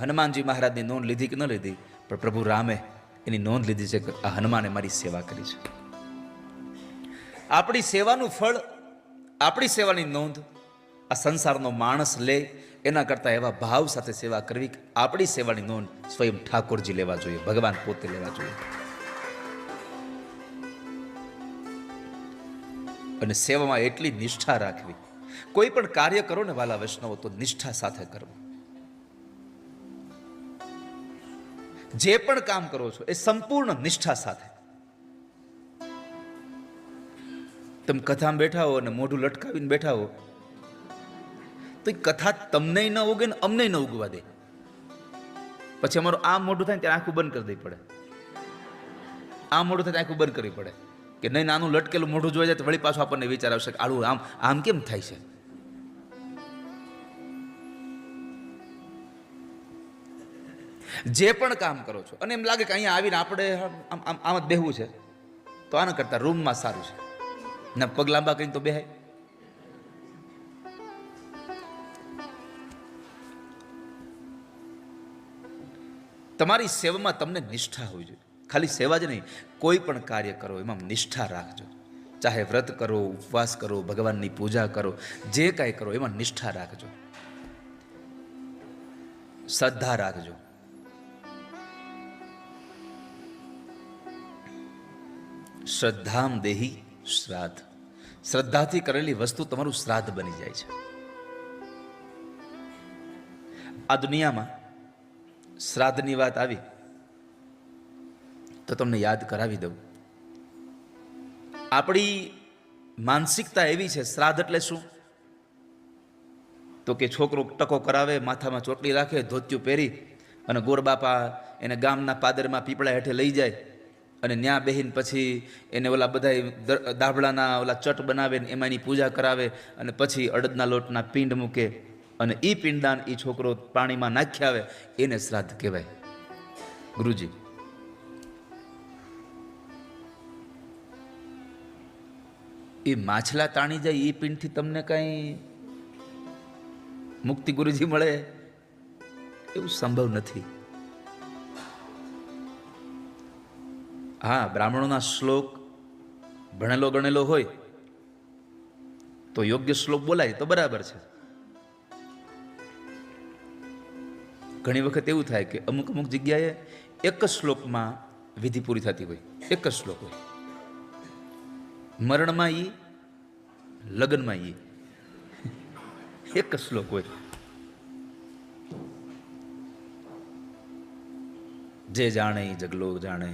હનુમાનજી મહારાજની નોંધ લીધી કે ન લીધી? પણ પ્રભુ રામે એની નોંધ લીધી છે કે આ હનુમાને મારી સેવા કરી છે. આપણી સેવાનું ફળ, આપણી સેવાની નોંધ, આ સંસારનો માણસ લે, એના કરતાં એવા ભાવ સાથે સેવા કરવી આપણી સેવાની નોંધ સ્વયં ઠાકોરજી લેવા જોઈએ, ભગવાન પોતે લેવા જોઈએ. અને સેવામાં એટલી નિષ્ઠા રાખવી. કોઈ પણ કાર્ય કરો ને વાલા વૈષ્ણવો, તો નિષ્ઠા સાથે કરવું જે પણ કામ કરો છો, એ સંપૂર્ણ નિષ્ઠા સાથે. તમે કથામાં બેઠા હો અને મોઢું લટકાવીને બેઠા હો, તો એ કથા તમને ન ઉગે ને અમને ન ઉગવા દે. પછી અમારું આ મોઢું થાય ત્યારે આંખું બંધ કરી દેવી પડે. આ મોઢું થાય આંખું બંધ કરવી પડે. કે નહીં, નાનું લટકેલું મોઢું જોઈ જાય તો વળી પાછું આપણને વિચાર આવશે કે આડું આમ આમ કેમ થાય છે? જે પણ કામ કરો છો. અને એમ લાગે કે અહીંયા આવીને આપણે આમ આમ જ બેહવું છે. તો આના કરતાં રૂમમાં સારું છે. ને પગ લાંબા કરીને તો બેહાય. તમારી સેવામાં તમને નિષ્ઠા હોવી જોઈએ. ખાલી સેવા જ નહીં, કોઈ પણ કાર્ય કરો, એમાં નિષ્ઠા રાખજો. ચાહે વ્રત કરો, ઉપવાસ કરો, ભગવાનની પૂજા કરો, જે કાંઈ કરો, એમાં નિષ્ઠા રાખજો. શ્રદ્ધા રાખજો. શ્રદ્ધામ દેહી શ્રાદ્ધ. શ્રદ્ધાથી કરેલી વસ્તુ તમારું શ્રાદ્ધ બની જાય છે. આ દુનિયામાં શ્રાદ્ધની વાત આવી, તો તમને યાદ કરાવી દઉં. આપણી માનસિકતા એવી છે, શ્રાદ્ધ એટલે શું? તો કે છોકરો ટકો કરાવે, માથામાં ચોટલી રાખે, ધોતિયું પહેરી અને ગોરબાપા એને ગામના પાદરમાં પીપળા હેઠે લઈ જાય. અને ન્યા બેહીન પછી એને ઓલા બધા દાભડાના ઓલા ચટ બનાવે ને એમાં એની પૂજા કરાવે અને પછી અડદના લોટના પિંડ મૂકે અને એ પિંડદાન એ છોકરો પાણીમાં નાખી આવે, એને શ્રાદ્ધ કહેવાય. ગુરુજી. એ માછલા તાણી જાય એ પિંડથી તમને કાંઈ મુક્તિ ગુરુજી મળે? એવું સંભવ નથી. હા, બ્રાહ્મણોના શ્લોક ભણેલો ગણેલો હોય તો યોગ્ય શ્લોક બોલાય તો બરાબર છે. ઘણી વખત એવું થાય કે અમુક અમુક જગ્યાએ એક જ શ્લોકમાં વિધિ પૂરી થતી હોય, એક જ શ્લોક હોય. મરણમાં ઈ, લગ્નમાં ઈ, એક શ્લોક હોય. જે જાણે જગલો જાણે.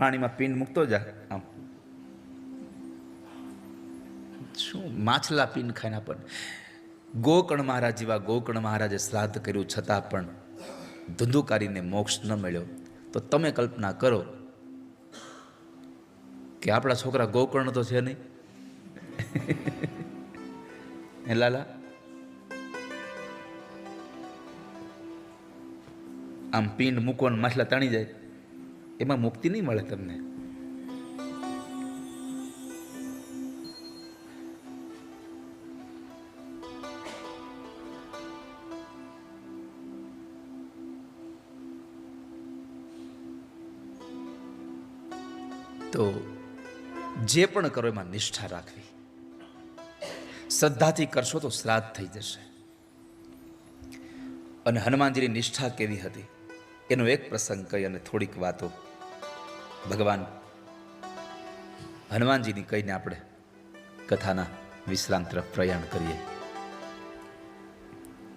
પાણીમાં પીન મૂકતો જા. આમ. શું માછલા પીન ખાઈને પણ ગોકર્ણ મહારાજ જેવા ગોકર્ણ મહારાજે શ્રાદ્ધ કર્યું છતાં પણ ધુંધુકારીને મોક્ષ ન મળ્યો. તો તમે કલ્પના કરો કે આપણા છોકરા ગોકર્ણ તો છે નહીં. હે લાલા? આમ પીન મૂકવાનું માછલા તાણી જાય. એમાં મુક્તિ નહીં મળે તમને. તો જે પણ કરો એમાં નિષ્ઠા રાખવી. શ્રદ્ધાથી કરશો તો શ્રાદ્ધ થઈ જશે. અને હનુમાનજીની નિષ્ઠા કેવી હતી? એનો એક પ્રસંગ કહી અને થોડીક વાતો ભગવાન. હનુમાનજીની કહીને આપણે કથાના વિશ્રામ તરફ પ્રયાણ કરીએ.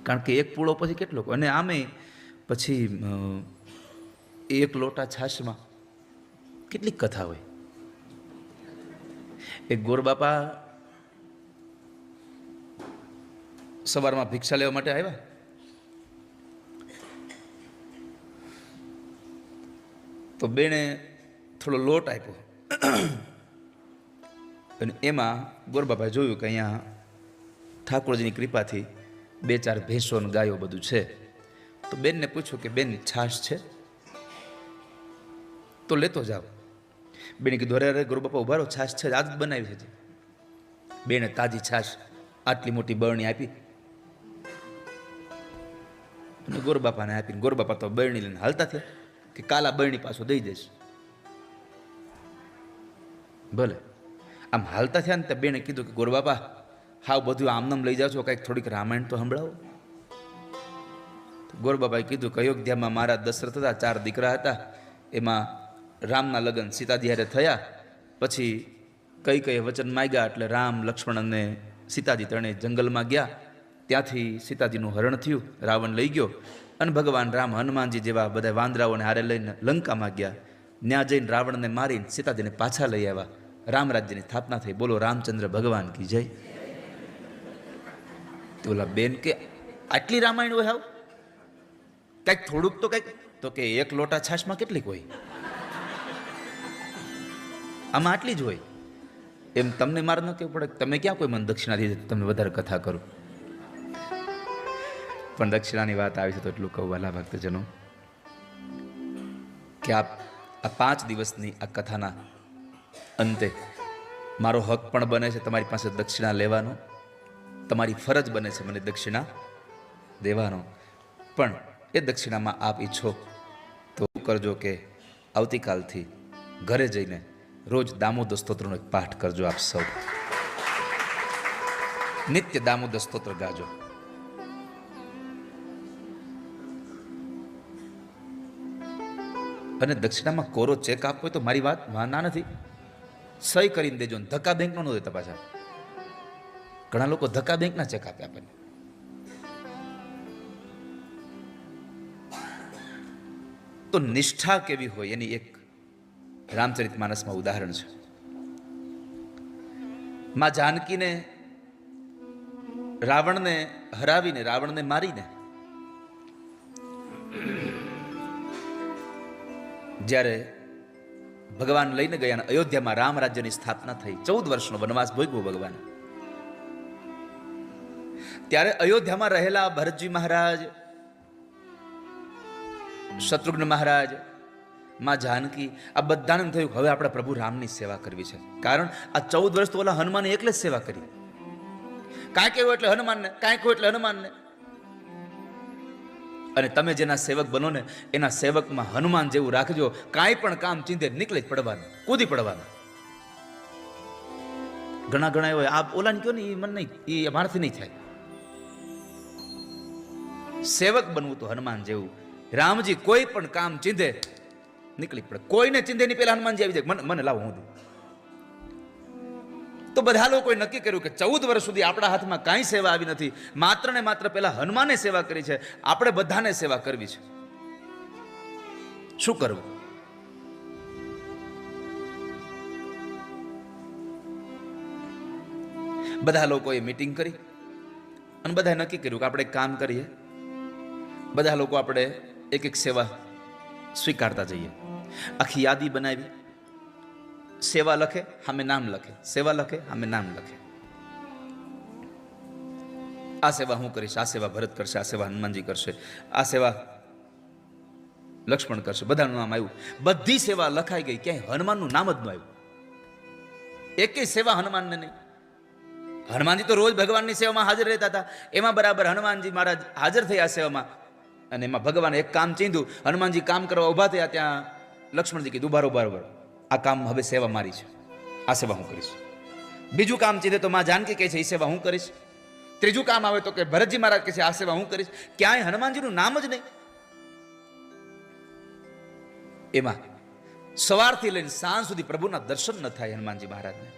કારણ કે એક પૂળો પછી કેટલો અને આમે પછી એક લોટા છાશમાં કેટલીક કથા હોય? એક ગોરબાપા સવારમાં ભિક્ષા લેવા માટે આવ્યા. તો બેણે થોડો લોટ આપ્યો. અને એમાં ગોરબાપાએ જોયું કે અહીંયા ઠાકોરજીની કૃપાથી બે ચાર ભેંસો અને ગાયો બધું છે. તો બેનને પૂછ્યું કે બેન છાશ છે? તો લેતો જાઓ. બેને કીધું, અરે અરે, ગુરુબાપા બાપા ઊભા રહો છાશ છે. આજ બનાવી છે બેને તાજી છાશ, આટલી મોટી બરણી આપી. અને ગોરબાપાને આપીને ગોરબાપા તો બરણી લઈને હાલતા થયા કે કાલા બરણી પાછો દઈ દઈશ. ભલે. આમ હાલતા થયા ને તે બેને કીધું કે, ગોરબાપા, હાવ બધું આમનામ લઈ જાઓ છો, કાંઈક થોડીક રામાયણ તો સંભળાવો. ગોરબાબાએ કીધું કે, અયોધ્યામાં મારા દશરથ હતા, ચાર દીકરા હતા. એમાં રામના લગ્ન સીતાજી હારે થયા. પછી કઈ કઈ વચન માગ્યા, એટલે રામ, લક્ષ્મણ અને સીતાજી ત્રણેય જંગલમાં ગયા. ત્યાંથી સીતાજીનું હરણ થયું, રાવણ લઈ ગયો. અને ભગવાન રામ હનુમાનજી જેવા બધા વાંદરાઓને હારે લઈને લંકામાં ગયા. ત્યાં જઈને રાવણને મારીને સીતાજીને પાછા લઈ આવ્યા. રામ રાજ્યની સ્થાપના થઈ. બોલો, રામચંદ્ર ભગવાન કી જય. ઓલા બેન કે, આટલી રામાયણ હોય હાવ? કંઈક થોડુંક તો કંઈક, તો કે એક લોટા છાશમાં કેટલીક હોય? આમાં આટલી જ હોય. એમ તમને મારે ન કહેવું પડે તમે ક્યાં કોઈ મને દક્ષિણા દીધી તો તમને વધારે કથા કરું? પણ દક્ષિણાની વાત આવી છે તો એટલું કહું, વાલા ભક્તજનો, કે આપ આ પાંચ દિવસની આ કથાના અંતે, મારો હક પણ બને છે તમારી પાસે દક્ષિણા લેવાનો. તમારી ફરજ બને છે મને દક્ષિણા દેવાનો. પણ એ દક્ષિણામાં આપ ઈચ્છો તો કરજો કે આવતીકાલથી ઘરે જઈને રોજ દામોદર સ્તોત્રનો એક પાઠ કરજો આપ સૌ. નિત્ય દામોદર સ્તોત્ર ગાજો. અને દક્ષિણામાં કોરો ચેક આપવો તો મારી વાત માનના નથી. સહી કરીને દેજો ને ધક્કા બેંકનો ન દેતા પાછા. ઘણા લોકો ધક્કા બેંકના ચેક આપે આપણને. તો નિષ્ઠા કેવી હોય એની એક રામચરિત માનસમાં ઉદાહરણ છે. માં જાનકીને રાવણને હરાવીને, રાવણને મારીને જ્યારે ભગવાન લઈને ગયા અને અયોધ્યામાં રામ રાજ્યની સ્થાપના થઈ. ચૌદ વર્ષનો વનવાસ ભોગવો ભગવાન. ત્યારે અયોધ્યામાં રહેલા ભરતજી મહારાજ, શત્રુઘ્ન મહારાજ, માં જાનકી, આ બધાને થયું હવે આપણે પ્રભુ રામની સેવા કરવી છે. કારણ આ ચૌદ વર્ષ તો ઓલા હનુમાને એકલે જ સેવા કરી. કાંઈક એવું એટલે હનુમાનને કાંઈક એટલે હનુમાનને. અને તમે જેના સેવક બનો ને, એના સેવકમાં હનુમાન જેવું રાખજો. કાંઈ પણ કામ ચિંતે નીકળે જ પડવાનું, કૂદી પડવાનું. ઘણા ઘણા એવો, આ ઓલાને કયો ને એ મન નહીં એ અમારાથી નહીં થાય. સેવક બનવું તો હનુમાન જેવું. રામજી કોઈ પણ કામ ચીંધે, નીકળી પડે. કોઈને ચીંધે ની પેલા હનુમાનજી આવી જાય. મને મને લાવો, હું દઉં. તો બધા લોકોએ નક્કી કર્યું કે ચૌદ વર્ષ સુધી આપણા હાથમાં કાંઈ સેવા આવી નથી. માત્ર ને માત્ર પેલા હનુમાને સેવા કરી છે. આપણે બધાને સેવા કરવી છે. શું કરવું? બધા લોકોએ મિટિંગ કરી. અને બધાએ નક્કી કર્યું કે આપણે કામ કરીએ. બધા લોકો આપણે એક એક સેવા સ્વીકારતા જઈએ. આખી યાદી બનાવી. સેવા લખે સામે નામ લખે. સેવા લખે સામે નામ લખે. આ સેવા હું કરીશ, આ સેવા ભરત કરશે, આ સેવા હનુમાનજી કરશે, આ સેવા લક્ષ્મણ કરશે. બધાનું નામ આવ્યું. બધી સેવા લખાઈ ગઈ, ક્યાંય હનુમાનનું નામ જ ન આવ્યું. એકેય સેવા હનુમાનને નહીં. હનુમાનજી તો રોજ ભગવાનની સેવામાં હાજર રહેતા હતા. એમાં બરાબર હનુમાનજી મહારાજ હાજર થયા સેવામાં. અને એમાં ભગવાન એક કામ ચીંધ્યું. હનુમાનજી કામ કરવા ઊભા થયા ત્યાં લક્ષ્મણજી કીધું બરોબર બરોબર આ કામ હવે સેવા મારી છે. આ સેવા હું કરીશ. બીજું કામ ચીધે તો માં જાનકી કહે છે એ સેવા હું કરીશ. ત્રીજું કામ આવે તો કે ભરતજી મહારાજ કહે છે, આ સેવા હું કરીશ. ક્યાંય હનુમાનજીનું નામ જ નહીં. એમાં સવારથી લઈને સાંજ સુધી પ્રભુના દર્શન ન થાય હનુમાનજી મહારાજને.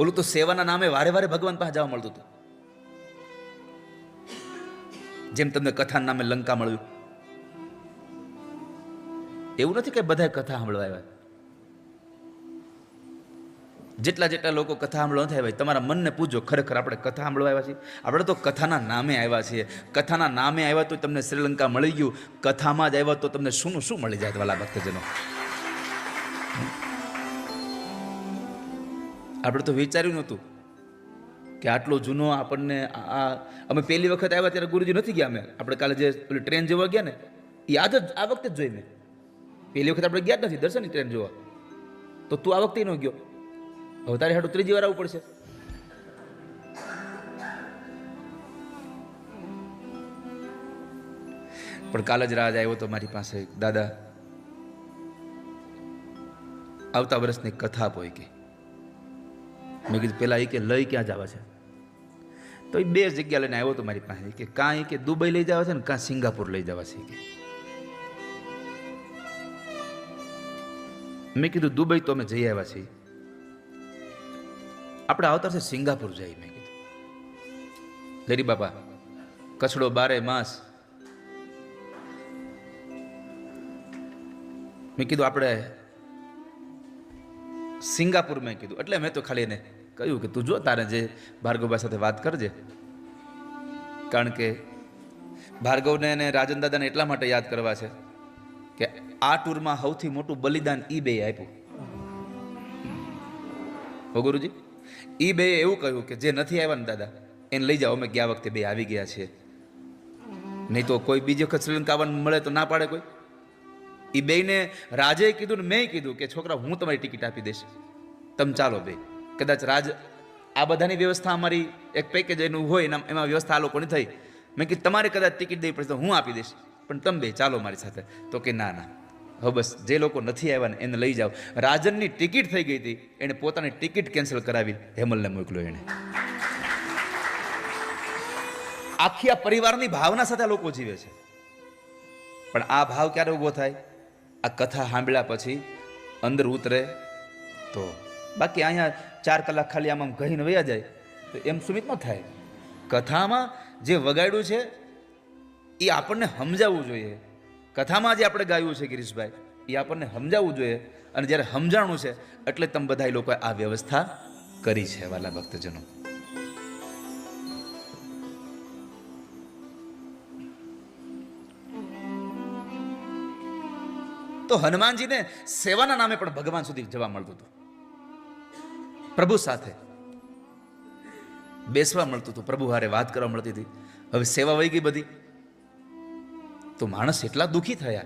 ઓલું તો સેવાના નામે વારે વારે ભગવાન પાસે જવા મળતું હતું. જેમ તમને કથાના નામે લંકા મળ્યું એવું નથી કે બધા કથા સાંભળવા આવ્યા? જેટલા જેટલા લોકો કથા સાંભળવા નથી આવ્યા, તમારા મનને પૂછો ખરેખર આપણે કથા સાંભળવા આવ્યા છીએ? આપણે તો કથાના નામે આવ્યા છીએ. કથાના નામે આવ્યા તો તમને શ્રીલંકા મળી ગયું. કથામાં જ આવ્યા તો તમને શું શું મળી જાય વાલા ભક્તજનો? આપણે તો વિચાર્યું નહોતું કે આટલો જૂનો આપણને આ અમે પહેલી વખત આવ્યા ત્યારે ગુરુજી નથી ગયા અમે. આપણે કાલે જે પેલી ટ્રેન જેવા ગયા ને એ આજ જ આ વખતે જ જોઈ મેં. પહેલી વખત આપણે ગયા જ નથી, દર્શનની ટ્રેન જોવા. તો તું આ વખતે ન ગયો. હવે તારે હાડું ત્રીજી વાર આવવું પડશે. પણ કાલ જ રાજ આવ્યો તો મારી પાસે દાદા. આવતા વર્ષની કથા પોઈ કે. મેં કીધું પેલા એ કે લઈ ક્યાં જવા છે? તો એ બે જગ્યા લઈને આવ્યો તો મારી પાસે. કે કાં એ કે દુબઈ લઈ જવા છે ને કાં સિંગાપુર લઈ જવા છે કે મેં કીધું, દુબઈ તો અમે જઈ આવ્યા છીએ. આપણે આવતા છે સિંગાપુર જઈ, મેં કીધું. લેરી બાપા, કચડો બારે માસ. મેં કીધું, આપણે સિંગાપુર, મેં કીધું. એટલે મેં તો ખાલી એને કહ્યું કે, તું જો તારે જે ભાર્ગવભાઈ સાથે વાત કરજે. કારણ કે ભાર્ગવને અને રાજન દાદાને એટલા માટે યાદ કરવા છે કે આ ટૂરમાં સૌથી મોટું બલિદાન ઈ બે આપ્યું. હો ગુરુજી? ઈ બે એવું કહ્યું કે જે નથી આવ્યા ને દાદા, એને લઈ જાઓ, અમે ગયા વખતે બે આવી ગયા છીએ. નહીં તો કોઈ બીજી વખત શ્રીલંકા આવવાનું મળે તો ના પાડે કોઈ? એ બેને રાજે કીધું ને મેં કીધું કે છોકરા, હું તમારી ટિકિટ આપી દઈશ. તમે ચાલો બે. કદાચ રાજ આ બધાની વ્યવસ્થા અમારી એક પેકેજ એનું હોય એમાં વ્યવસ્થા આ લોકોની થઈ. મેં કીધું, તમારે કદાચ ટિકિટ દેવી પડશે તો હું આપી દઈશ. પણ તમે બે, ચાલો મારી સાથે. તો કે, ના ના. હવે બસ જે લોકો નથી આવ્યા એને લઈ જાઓ. રાજનની ટિકિટ થઈ ગઈ હતી એણે પોતાની ટિકિટ કેન્સલ કરાવી હેમલને મોકલ્યો એણે. આખી આ પરિવારની ભાવના સાથે લોકો જીવે છે. પણ આ ભાવ ક્યારે ઊભો થાય? આ કથા સાંભળ્યા પછી અંદર ઉતરે તો બાકી અહીંયા ચાર કલાક ખાલી આમ આમ કહીને વયા જાય, તો એમ સુમિત ન થાય. કથામાં જે વગાડ્યું છે, એ આપણને સમજાવવું જોઈએ. કથામાં જે આપણે ગાયું છે ગિરીશભાઈ, એ આપણને સમજાવવું જોઈએ. અને જ્યારે સમજાણું છે, એટલે તમે બધા લોકોએ આ વ્યવસ્થા કરી છે, વાલા ભક્તજનો. તો હનુમાનજીને સેવાના નામે પણ ભગવાન સુધી જવા મળતું હતું. પ્રભુ સાથે બેસવા મળતું હતું. પ્રભુ હારે વાત કરવા મળતી હતી. હવે સેવા વહી ગઈ બધી. તો માણસ એટલા દુઃખી થયા.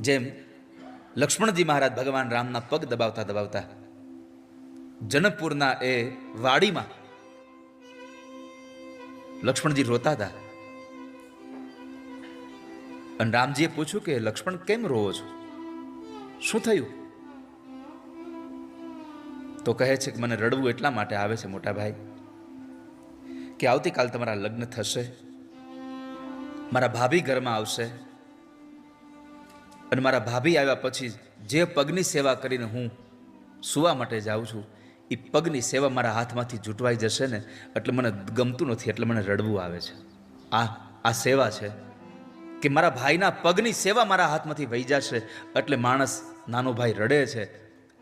જેમ લક્ષ્મણજી મહારાજ ભગવાન રામના પગ દબાવતા દબાવતા જનકપુરના એ વાડીમાં લક્ષ્મણજી રોતા હતા. અને રામજીએ પૂછ્યું કે, લક્ષ્મણ, કેમ રોવો છો? શું થયું? તો કહે છે કે, મને રડવું એટલા માટે આવે છે મોટા ભાઈ, કે આવતીકાલ તમારા લગ્ન થશે. મારા ભાભી ઘરમાં આવશે. અને મારા ભાભી આવ્યા પછી જે પગની સેવા કરીને હું સુવા માટે જાઉં છું એ પગની સેવા મારા હાથમાંથી જૂટવાઈ જશે ને, એટલે મને ગમતું નથી, એટલે મને રડવું આવે છે. આ આ સેવા છે કે મારા ભાઈના પગની સેવા મારા હાથમાંથી વહી જશે, એટલે માણસ નાનો ભાઈ રડે છે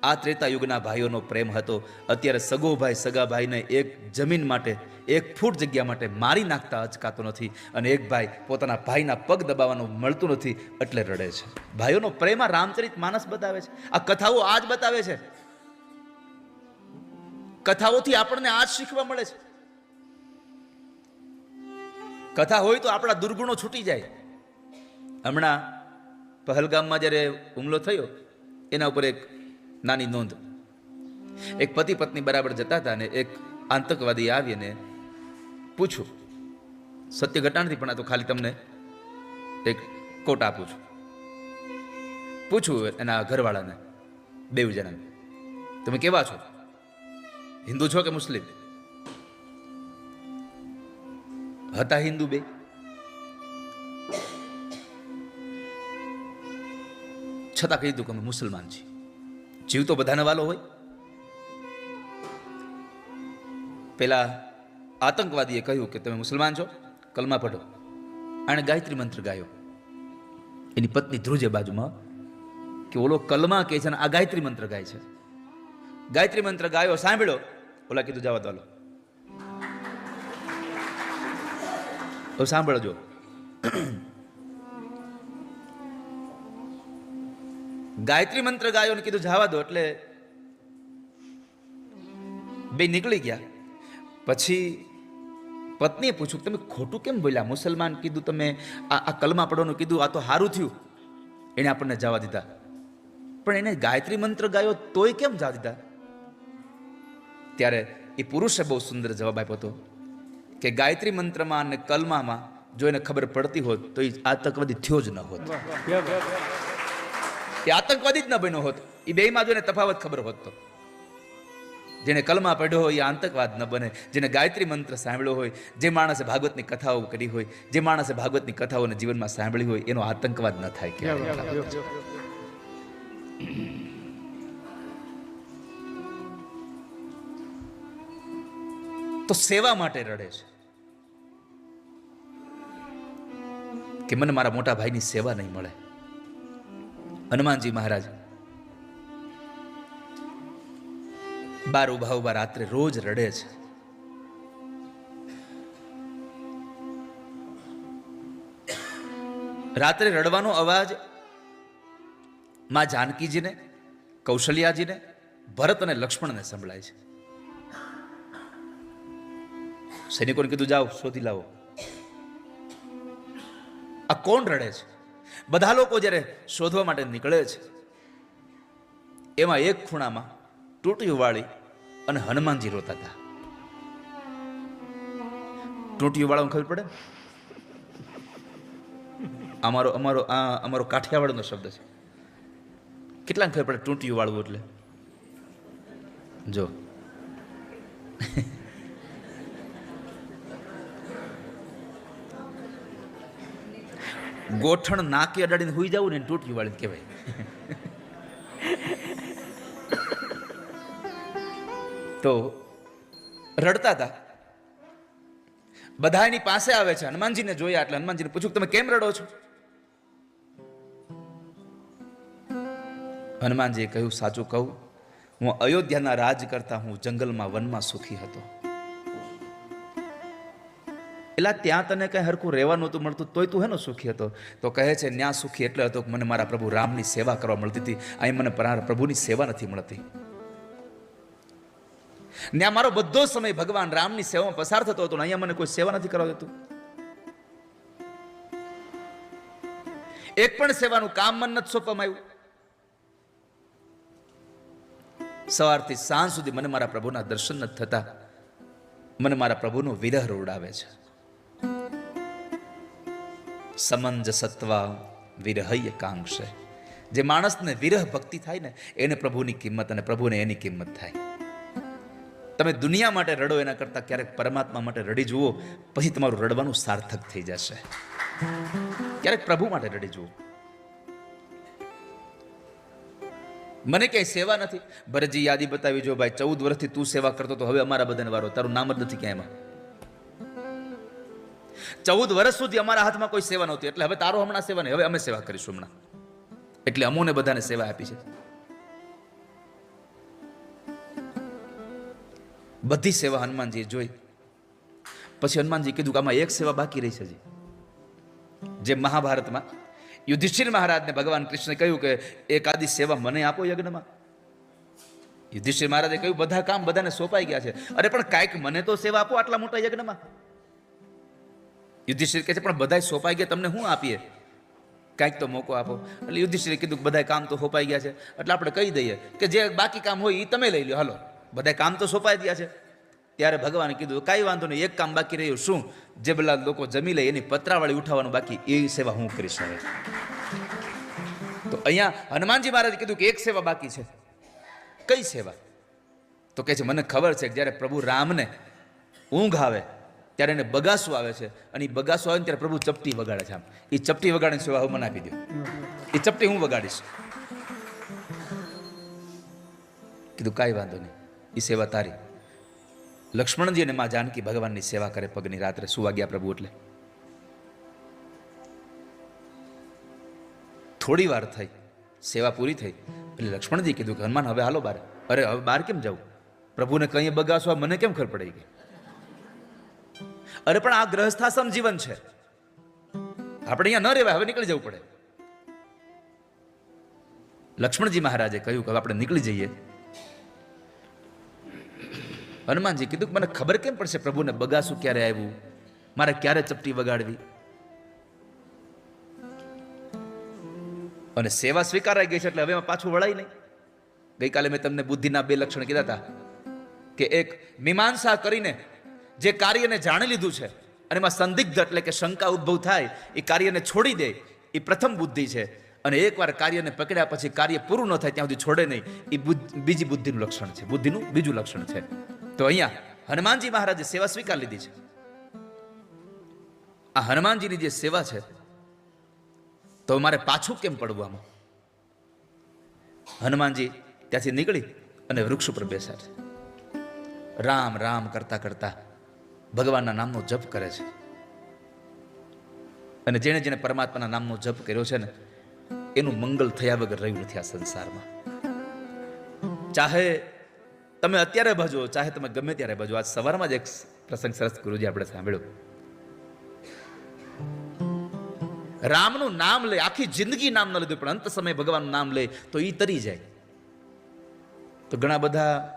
આ ત્રેતા યુગના ભાઈઓનો પ્રેમ હતો. અત્યારે સગો ભાઈ, સગા ભાઈને એક જમીન માટે, એક ફૂટ જગ્યા માટે મારી નાખતા અચકાતો નથી અને એક ભાઈ પોતાના ભાઈના પગ દબાવવાનું મળતું નથી એટલે રડે છે. ભાઈઓનો પ્રેમ આ રામચરિત માનસ બતાવે છે. આ કથાઓ આ જ બતાવે છે. કથાઓથી આપણને આ જ શીખવા મળે છે. કથા હોય તો આપણા દુર્ગુણો છૂટી જાય. હમણાં પહલગામમાં જ્યારે હુમલો થયો, એના ઉપર એક નાની નોંધ. એક પતિ પત્ની બરાબર જતા હતા ને એક આતંકવાદી આવીને પૂછ્યું, સત્ય ઘટના નથી પણ આ તો ખાલી તમને એક કોટ આપું છું. પૂછ્યું એના ઘરવાળાને બે જણાને તમે કેવા છો? હિન્દુ છો કે મુસ્લિમ? હતા હિન્દુ બે. છતાં કહી દઉં કે અમે મુસલમાન છીએ. જીવ તો બધાને વાલો હોય. પેલા આતંકવાદીએ કહ્યું કે તમે મુસલમાન છો, કલમા પઢો. આણે ગાયત્રી મંત્ર ગાયો. એની પત્ની ધ્રુજે બાજુમાં કે ઓલો કલમા કહે છે અને આ ગાયત્રી મંત્ર ગાય છે. ગાયત્રી મંત્ર ગાયો સાંભળ્યો ઓલા કીધું, જવા દો તો સાંભળજો. ગાયત્રી મંત્ર ગાયો ને કીધું, જવા દો, એટલે બે નીકળી ગયા. પછી પત્નીએ પૂછ્યું, તમે ખોટું કેમ બોલ્યા? મુસલમાન કીધું તમે, આ કલમા પડવાનું કીધું, આ તો સારું થયું. એણે આપણને જવા દીધા. પણ એને ગાયત્રી મંત્ર ગાયો તોય કેમ જવા દીધા? ત્યારે એ પુરુષે બહુ સુંદર જવાબ આપ્યો હતો કે ગાયત્રી મંત્રમાં અને કલમામાં જો એને ખબર પડતી હોત તો એ આતંકવાદી થયો જ ન હોત. એ આતંકવાદી જ ન બન્યો હોત. એ બેમાં જો એને તફાવત ખબર હોત તો. જેને કલમા પડ્યો હોય એ આતંકવાદ ન બને. જેને ગાયત્રી મંત્ર સાંભળ્યો હોય જે માણસે ભાગવતની કથાઓ કરી હોય જે માણસે ભાગવતની કથાઓને જીવનમાં સાંભળી હોય એનો આતંકવાદ ન થાય કે તો સેવા માટે રડે છે. કે મને મારા મોટા ભાઈની સેવા નહીં મળે. હનુમાનજી મહારાજ, બાર ઊભા ઊભા રાત્રે રોજ રડે છે. રાત્રે રડવાનો અવાજમાં જાનકીજીને, કૌશલ્યાજીને, ભરત અને લક્ષ્મણને સંભળાય છે. સૈનિકોને કીધું, જાઓ, શોધી લાવો. આ કોણ રડે છે? બધા લોકો જ્યારે શોધવા માટે નીકળે છે, એમાં એક ખૂણામાં ટૂંટીયું વાળી અને હનુમાનજી રોતા હતા. ટૂંટીયું વાળાને ખબર પડે? અમારો અમારો, આ, અમારો કાઠિયાવાડનો શબ્દ છે. કેટલાને ખબર પડે ટૂંટિયું વાળવું એટલે? જો. ગોઠણ નાકે અડાડીને હોઈ જવું ને ટૂટી વાળીને કહેવાય. તો રડતા હતા. બધા એની પાસે આવે છે. હનુમાનજીને જોયા એટલે હનુમાનજીને પૂછ્યું, તમે કેમ રડો છો? હનુમાનજીએ કહ્યું, સાચું કહું, હું અયોધ્યાના રાજ કરતા હું જંગલમાં વનમાં સુખી હતો. એટલે ત્યાં તને કંઈ હરખું રહેવા નહોતું મળતું, તોય તું હેનો સુખી હતો? તો કહે છે, ન્યા સુખી એટલે હતો કે મને મારા પ્રભુ રામની સેવા કરવા મળતી હતી. અહીં મને પ્રભુની સેવા નથી મળતી. ત્યાં મારો બધો સમય ભગવાન રામની સેવામાં પસાર થતો હતો ને અહીંયા મને કોઈ સેવા નથી કરવા દેતું એક પણ સેવાનું કામ મન નથી સોંપવામાં આવ્યું. સવારથી સાંજ સુધી મને મારા પ્રભુના દર્શન નથી થતા. મને મારા પ્રભુનો વિરહ રોડાવે છે. સમંજ સત્વા વિરહય કાંક્ષ. જે માણસને વિરહ ભક્તિ થાય ને, એને પ્રભુની કિંમત અને પ્રભુને એની કિંમત થાય. તમે દુનિયા માટે રડો એના કરતાં ક્યારેક પરમાત્મા માટે રડી જુઓ, પછી તમારું રડવાનું સાર્થક થઈ જશે. ક્યારેક પ્રભુ માટે રડી જુઓ. મને ક્યાંય સેવા નથી. ભરતજી યાદી બતાવી, જો ભાઈ ચૌદ વર્ષથી તું સેવા કરતો, તો હવે અમારા બધાને વારો. તારું નામ જ નથી ક્યાંય એમાં ચૌદ વર્ષ સુધી અમારા હાથમાં કોઈ સેવા નહોતી. એટલે હવે તારો હમણાં સેવા નહીં. હવે અમે સેવા કરીશું હમણાં. એટલે અમોને બધાને સેવા આપી છે. બધી સેવા હનુમાનજીએ જોઈ. પછી હનુમાનજી કીધું કે આમાં એક સેવા બાકી રહી છે જે મહાભારતમાં યુધિષ્ઠિર મહારાજને ભગવાન કૃષ્ણે કહ્યું કે એક આદિ સેવા મને આપો યજ્ઞમાં. યુધિષ્ઠિર મહારાજે કહ્યું, બધા કામ બધાને સોંપાઈ ગયા છે. અરે પણ કાંઈક મને તો સેવા આપો આટલા મોટા યજ્ઞમાં. યુધિષ્ઠિર કહે છે, પણ બધાય સોંપાઈ ગયા, તમને શું આપીએ? કાંઈક તો મોકો આપો. એટલે યુધિષ્ઠિરે કીધું બધાય કામ તો સોંપાઈ ગયા છે. એટલે આપણે કહી દઈએ કે જે બાકી કામ હોય એ તમે લઈ લો હાલો, બધાય કામ તો સોંપાઈ ગયા છે. ત્યારે ભગવાને કીધું, કાંઈ વાંધો નહીં, એક કામ બાકી રહ્યું. શું? જે બધા લોકો જમી લે, એની પતરાવાળી ઉઠાવવાનું બાકી. એ સેવા હું કરીશ હવે. તો અહીંયા હનુમાનજી મહારાજે કીધું કે એક સેવા બાકી છે. કઈ સેવા? તો કહે છે, મને ખબર છે કે જ્યારે પ્રભુ રામને ઊંઘ આવે ત્યારે એને બગાસું આવે છે. અને એ બગાસું આવે ને ત્યારે પ્રભુ ચપટી વગાડે છે આમ. એ ચપટી વગાડીને સેવા હું મને આપી દો એ ચપટી હું વગાડીશ. કીધું, કાંઈ વાંધો નહીં. એ સેવા તારી. લક્ષ્મણજી અને મા જાનકી ભગવાનની સેવા કરે પગની રાત્રે. સુવા ગયા પ્રભુ એટલે? થોડી વાર થઈ. સેવા પૂરી થઈ. એટલે લક્ષ્મણજી કીધું કે, હનુમાન, હવે હાલો બારે. અરે, હવે બહાર કેમ જાઉં? પ્રભુને કંઈ બગાસવા મને કેમ ખબર પડી ગઈ? અરે પણ આ ગ્રહસ્થાશ્રમ જીવન છે. આપણે અહીંયા ન રહેવાય, હવે નીકળી જવું પડે. લક્ષ્મણજી મહારાજે કહ્યું કે આપણે નીકળી જઈએ. હનુમાનજી કીધું કે મને ખબર કેમ પડશે પ્રભુને બગાસું ક્યારે આવ્યું? મારે ક્યારે ચપટી વગાડવી? અને સેવા સ્વીકારાઈ ગઈ છે એટલે હવે પાછું વળાય નહીં. ગઈકાલે મેં તમને બુદ્ધિના બે લક્ષણ કીધા હતા કે એક મીમાંસા કરીને જે કાર્યને જાણી લીધું છે અને એમાં સંદિગ્ધ એટલે કે શંકા ઉદ્ભવ થાય, એ કાર્યને છોડી દે, એ પ્રથમ બુદ્ધિ છે. અને એકવાર કાર્યને પકડ્યા પછી કાર્ય પૂરું ન થાય, ત્યાં સુધી છોડે નહીં. એ બીજી બુદ્ધિનું લક્ષણ છે. બુદ્ધિનું બીજું લક્ષણ છે. તો અહીંયા હનુમાનજી મહારાજે સેવા સ્વીકાર લીધી છે. આ હનુમાનજીની જે સેવા છે, તો મારે પાછું કેમ પડવું આમાં? હનુમાનજી ત્યાંથી નીકળી અને વૃક્ષ ઉપર બેસ્યા છે. રામ રામ કરતા કરતા ભગવાનના નામનો જપ કરે છે. અને જેણે જેણે પરમાત્માના નામનો જપ કર્યો છે ને, એનું મંગલ થયા વગર રહ્યું નથી આ સંસારમાં. ચાહે તમે અત્યારે ભજો, ચાહે તમે ગમે ત્યારે ભજો. આજ સવારમાં જ એક પ્રસંગ સરસ ગુરુજી આપણે સાંભળ્યો. રામનું નામ લે આખી જિંદગી નામ ન લીધું, પણ અંત સમયે ભગવાનનું નામ લે તો એ તરી જાય. તો ઘણા બધા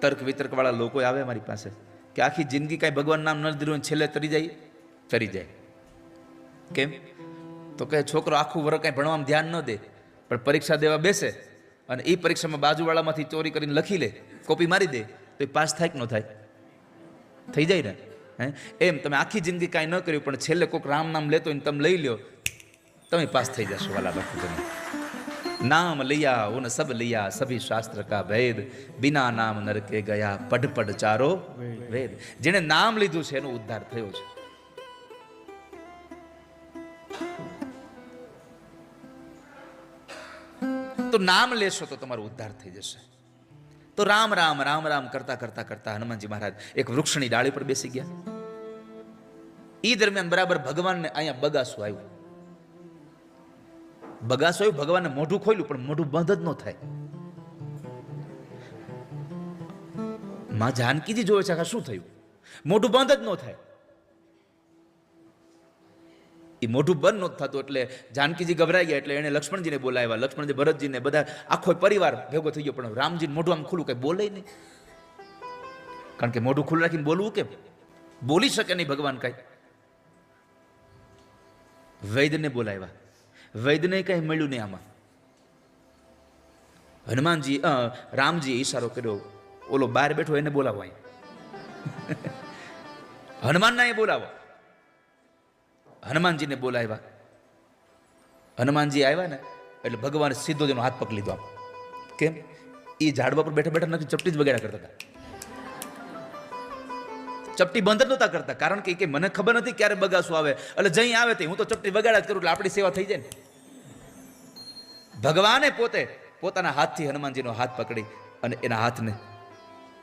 તર્ક વિતર્ક વાળા લોકો આવે મારી પાસે. કે આખી જિંદગી કાંઈ ભગવાન નામ ન દીધું છેલ્લે તરી જાય? તરી જાય. કેમ? તો કે છોકરો આખું વર્ષ કાંઈ ભણવામાં ધ્યાન ન દે, પણ પરીક્ષા દેવા બેસે અને એ પરીક્ષામાં બાજુવાળામાંથી ચોરી કરીને લખી લે, કોપી મારી દે, તો એ પાસ થાય કે ન થાય. થઈ જાય ને? હે? એમ, તમે આખી જિંદગી કાંઈ ન કર્યું, પણ છેલ્લે કોઈક રામ નામ લેતો ને તમે લઈ લ્યો, તમે પાસ થઈ જશો. વાલા ભક્તજનો નામ लिया उन सब लिया सभी शास्त्र का भेद बिना नाम नरके ગયા પઢ પઢ ચારો વેદ જેણે નામ લીધું છે એનો ઉદ્ધાર થયો છે તો નામ લેશો તો તમારો ઉદ્ધાર થઈ જશે તો રામ રામ રામ રામ કરતા કરતા કરતા હનુમાનજી મહારાજ એક વૃક્ષની ડાળી પર બેસી ગયા ઈ દરમિયાન બરાબર ભગવાનને અહીંયા બગાસું આવ્યું બગાસો આવ્યું મોઢું ખોલ્યું પણ મોઢું બંધ જ ન થાય. માં જાનકીજી જોવે છે કે શું થયું? મોઢું બંધ જ ન થાય. એ મોઢું બંધ નહોતું થતું, એટલે જાનકીજી ગભરાઈ ગયા, એટલે એણે લક્ષ્મણજીને બોલાવ્યા. લક્ષ્મણજી ભરતજીને બધા, આખો પરિવાર ભેગો થઈ ગયો, પણ રામજી મોઢું આમ ખુલ્લું કંઈ બોલે નહીં. કારણ કે મોઢું ખુલ્લું રાખીને બોલવું કેમ? બોલી શકે નહીં ભગવાન કંઈ. વૈદને બોલાવ્યા. વૈદને કંઈ મળ્યું નહીં આમાં. હનુમાનજી રામજીએ ઈશારો કર્યો. ઓલો બહાર બેઠો એને બોલાવો અહીં. હનુમાનના એ બોલાવો. હનુમાનજીને બોલાવ્યા. હનુમાનજી આવ્યા ને, એટલે ભગવાન સીધો જ હાથ પકડી લીધો આમ. કેમ? એ ઝાડવા પર બેઠા બેઠા નથી, ચપટી જ વગેરે કરતા હતા. ચપટી બંધ નહોતા કરતા. કારણ કે કે મને ખબર નથી ક્યારે બગાસું આવે. એટલે જઈ આવે તે. હું તો ચપટી વગાડ્યા જ કરું એટલે આપણી સેવા થઈ જાય ને. ભગવાને પોતે પોતાના હાથથી હનુમાનજીનો હાથ પકડી અને એના હાથને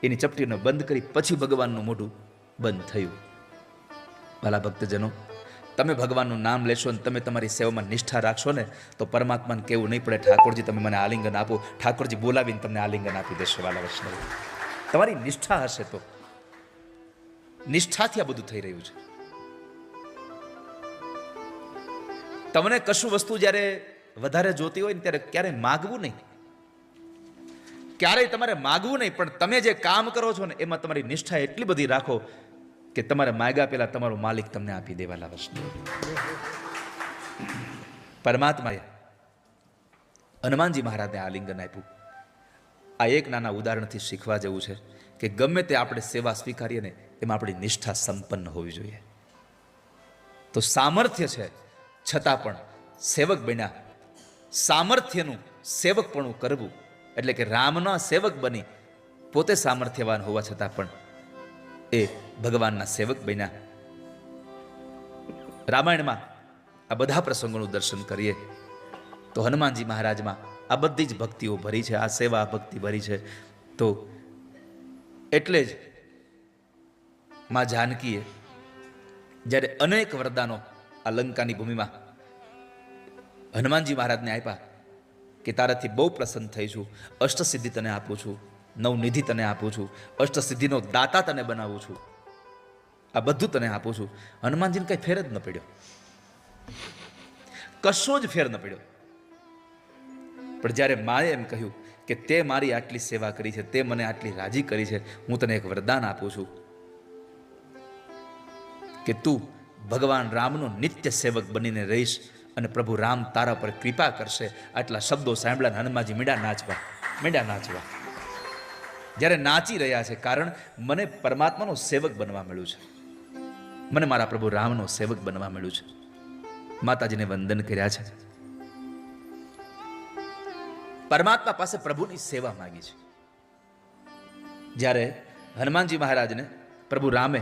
એની ચપટીને બંધ કરી પછી ભગવાનનું મોઢું બંધ થયું. ભલા ભક્તજનો, તમે ભગવાનનું નામ લેશો ને તમે તમારી સેવામાં નિષ્ઠા રાખશો ને, તો પરમાત્માને કેવું નહીં પડે. ઠાકોરજી, તમે મને આલિંગન આપો. ઠાકોરજી બોલાવીને તમને આલિંગન આપી દેશે, વાલા વૈષ્ણવ. તમારી નિષ્ઠા હશે તો. નિષ્ઠાથી આ બધું થઈ રહ્યું છે. તમને કશું વસ્તુ જ્યારે વધારે જોતી હોય ને ત્યારે ક્યારેય માગવું નહીં. ક્યારેય તમારે માગવું નહીં, પણ તમે જે કામ કરો છો ને, એમાં તમારી નિષ્ઠા એટલી બધી રાખો કે તમારે માગ્યા પહેલા તમારો માલિક તમને આપી દેવા વસ્તુ પરમાત્માએ હનુમાનજી મહારાજને આલિંગન આપ્યું. આ એક નાના ઉદાહરણથી શીખવા જેવું છે કે ગમે તે આપણે સેવા સ્વીકારીએ ને એમાં આપણી નિષ્ઠા સંપન્ન હોવી જોઈએ. તો સામર્થ્ય છે, છતાં પણ સેવક બન્યા. સામર્થ્યનું સેવકપણું કરવું, એટલે કે રામના સેવક બની, પોતે સામર્થ્યવાન હોવા છતાં પણ એ ભગવાનના સેવક બન્યા. રામાયણમાં આ બધા પ્રસંગોનું દર્શન કરીએ. તો હનુમાનજી મહારાજમાં આ બધી જ ભક્તિઓ ભરી છે, આ સેવા ભક્તિ ભરી છે. તો એટલે જ માં જાનકીએ જ્યારે અનેક વરદાનો આ લંકાની ભૂમિમાં હનુમાનજી મહારાજને આપ્યા કે તારાથી બહુ પ્રસન્ન થઈ છું, અષ્ટસિદ્ધિ તને આપું છું, નવનિધિ તને આપું છું, અષ્ટસિદ્ધિનો દાતા તને બનાવું છું, આ બધું તને આપું છું. હનુમાનજીને કંઈ ફેર જ ન પડ્યો. કશો જ ફેર ન પડ્યો. પણ જ્યારે માએ એમ કહ્યું કે તે મારી આટલી સેવા કરી છે, તે મને આટલી રાજી કરી છે, હું તને એક વરદાન આપું છું. કે તું ભગવાન રામનો નિત્ય સેવક બનીને રહીશ અને પ્રભુ રામ તારા પર કૃપા કરશે. આટલા શબ્દો સાંભળ્યા હનુમાનજી મીડા નાચવા મીડા નાચવા. જ્યારે નાચી રહ્યા છે, કારણ મને પરમાત્માનો સેવક બનવા મળ્યું છે. મને મારા પ્રભુ રામનો સેવક બનવા મળ્યું છે. માતાજીને વંદન કર્યા છે. પરમાત્મા પાસે પ્રભુની સેવા માંગી છે. જ્યારે હનુમાનજી મહારાજને પ્રભુ રામે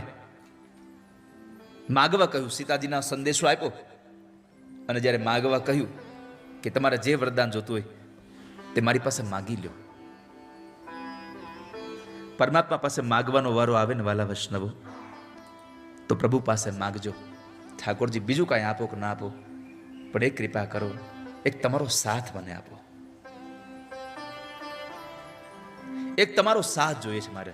માગવા કહ્યું, સીતાજીના સંદેશો આપ્યો. અને જ્યારે માગવા કહ્યું કે તમારે જે વરદાન જોતું હોય તે મારી પાસે માગી લ્યો. પરમાત્મા પાસે માગવાનો વારો આવે ને વાલા વૈષ્ણવો, તો પ્રભુ પાસે માગજો. ઠાકોરજી, બીજું કાંઈ આપો કે ના આપો, પણ એક કૃપા કરો, એક તમારો સાથ મને આપો. એક તમારો સાથ જોઈએ છે મારે.